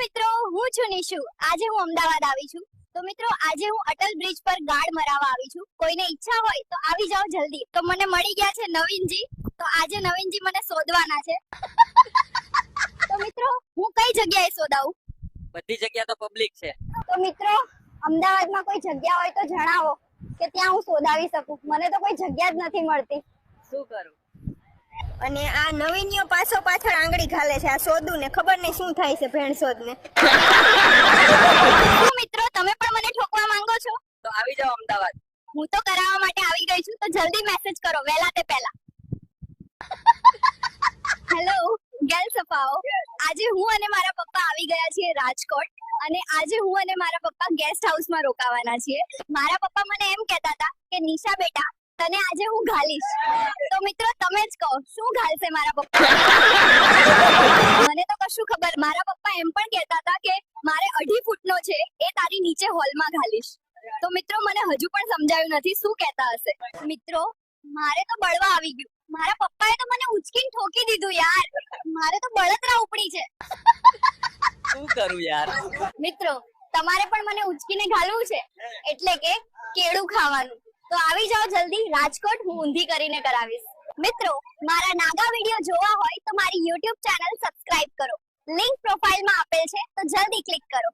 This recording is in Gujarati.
મિત્રો હું છું નિશુ. આજે હું અમદાવાદ આવી છું. તો મિત્રો આજે હું અટલ બ્રિજ પર ગાર્ડ મરાવા આવી છું. કોઈને ઈચ્છા હોય તો આવી જાઓ જલ્દી. તો મને મળી ગયા છે નવીનજી. તો આજે નવીનજી મને શોધવાના છે. તો મિત્રો હું કઈ જગ્યાએ શોધાવું? બધી જગ્યા તો પબ્લિક છે. તો મિત્રો અમદાવાદમાં કોઈ જગ્યા હોય તો જણાવો કે ત્યાં હું શોધાવી શકું. મને તો કોઈ જગ્યા જ નથી મળતી. શું કરું? અને આ નવીનીઓ પાછો પાછળ આંગળી ઘાલે છે આ સોદુ ને ખબર નહીં શું થાય છે ભેણસોદ ને મિત્રો તમે પણ મને ઠોકવા માંગો છો? તો આવી જાઓ અમદાવાદ. હું તો કરાવવા માટે આવી ગઈ છું તો જલ્દી મેસેજ કરો વહેલા તે પહેલા. હેલો ગેલ સફાઓ. આજે હું અને મારા પપ્પા આવી ગયા છીએ રાજકોટ અને આજે હું અને મારા પપ્પા ગેસ્ટ હાઉસમાં રોકાવાના છીએ. મારા પપ્પા મને એમ કહેતા હતા કે નિશા બેટા તને આજે હું ઘાલીશ તો મિત્રો તમે જ કહો શું ઘાલશે મારા પપ્પા? મને તો કશું ખબર. મારા પપ્પા એમ પણ કહેતા હતા કે મારે અઢી ફૂટનો છે એ તારી નીચે હોલમાં ઘાલીશ તો મિત્રો મને હજુ પણ સમજાયું નથી શું કહેતા હશે. મિત્રો મારે તો બળવા આવી ગયું. મારા પપ્પાએ તો મને ઉચકીને ઠોકી દીધું યાર. મારે તો બળતરા ઉપડી છે. શું કરું યાર? મિત્રો તમારે પણ મને ઉચકીને ઘાલવું છે? એટલે કે કેળું ખાવાનું. તો આવી જાઓ જલ્દી. રાજકોટ હું ઊંધી કરીને કરાવીશ. મિત્રો, મારા નાગા વીડિયો જોવા હોય તો મારી YouTube ચેનલ સબસ્ક્રાઇબ કરો. લિંક પ્રોફાઇલમાં આપેલ છે, તો જલ્દી ક્લિક કરો.